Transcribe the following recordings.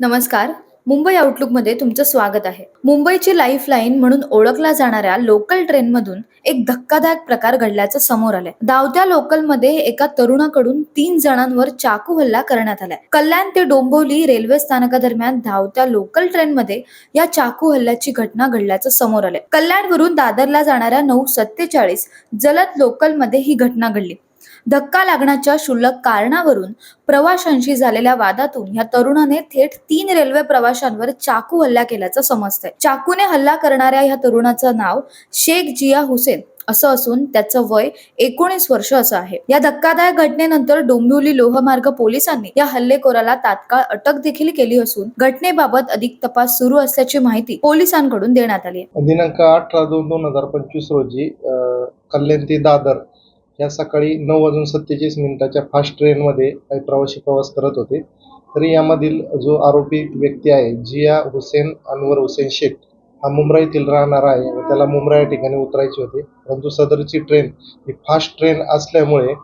नमस्कार. मुंबई आउटलुकमध्ये तुमचं स्वागत आहे. मुंबईची लाईफलाईन म्हणून ओळखला जाणाऱ्या लोकल ट्रेनमधून एक धक्कादायक प्रकार घडल्याचं समोर आलंय. धावत्या लोकलमध्ये एका तरुणाकडून तीन जणांवर चाकू हल्ला करण्यात आलाय. कल्याण ते डोंबिवली रेल्वे स्थानकादरम्यान धावत्या लोकल ट्रेनमध्ये या चाकू हल्ल्याची घटना घडल्याचं समोर आलंय. कल्याणवरून दादरला जाणाऱ्या नऊ सत्तेचाळीस जलद लोकलमध्ये ही घटना घडली. धक्का लागण्याच्या क्षुल्लक कारणावरून प्रवाशांशी झालेल्या वादातून या तरुणाने थेट तीन रेल्वे प्रवाशांवर चाकू हल्ला केल्याचं समजतंय. चाकूने हल्ला करणाऱ्या या तरुणाचं नाव शेख जिया हुसेन असं असून त्याचं वय एकोणीस वर्ष असं आहे. या धक्कादायक घटनेनंतर डोंबिवली लोहमार्ग पोलिसांनी या हल्लेखोराला तात्काळ अटक देखील केली असून घटनेबाबत अधिक तपास सुरू असल्याची माहिती पोलिसांकडून देण्यात आली आहे. दिनांक अठरा दोन दोन हजार पंचवीस रोजी कल्याण ते दादर या सकाळी नऊ वाजून सत्तेचाळीस मिनिटाच्या फास्ट ट्रेनमध्ये काही प्रवासी प्रवास करत होते. तरी यामधील जो आरोपी व्यक्ती आहे जिया हुसेन अनवर हुसेन शेख हा मुंबईतील येथील राहणारा आहे व त्याला मुंबई या ठिकाणी उतरायचे होते. परंतु सदरची ट्रेन ही फास्ट ट्रेन असल्यामुळे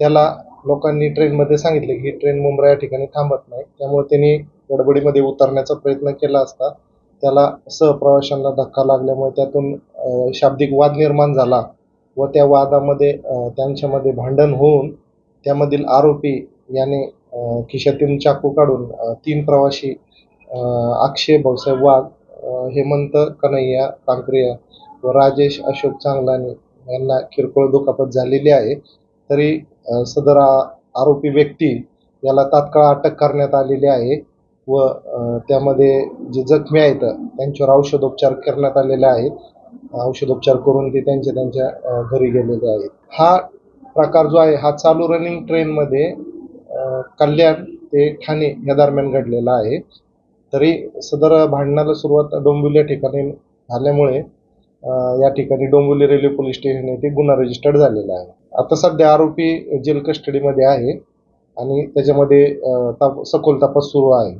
त्याला लोकांनी ट्रेनमध्ये सांगितले की ही ट्रेन मुंबई या ठिकाणी थांबत नाही. त्यामुळे त्यांनी गडबडीमध्ये उतरण्याचा प्रयत्न केला असता. त्याला सहप्रवाशांना धक्का लागल्यामुळे त्यातून शाब्दिक वाद निर्माण झाला. व त्या वादामध्ये त्यांच्यामध्ये भांडण होऊन त्यामधील आरोपी याने खिशातून चाकू काढून तीन प्रवासी अक्षय भाऊसाहेब वाघ हेमंत कन्हैया कांक्रिया व राजेश अशोक चांगलानी यांना किरकोळ दुखापत झालेली आहे. तरी सदर आरोपी व्यक्ती याला तात्काळ अटक करण्यात आलेली आहे व त्यामध्ये जे जखमी आहेत त्यांच्यावर औषधोपचार करण्यात आलेले आहेत. औषधोपचार करून ते त्यांच्या त्यांच्या घरी गेलेले आहेत. हा प्रकार जो आहे हा चालू रनिंग ट्रेनमध्ये कल्याण ते ठाणे या दरम्यान घडलेला आहे. तरी सदर भांडणाला सुरुवात डोंबिवली या ठिकाणी झाल्यामुळे या ठिकाणी डोंबिवली रेल्वे पोलीस स्टेशन येथे गुन्हा रजिस्टर्ड झालेला आहे. आता सध्या आरोपी जेल कस्टडीमध्ये आहे आणि त्याच्यामध्ये ताप सखोल तपास सुरू आहे.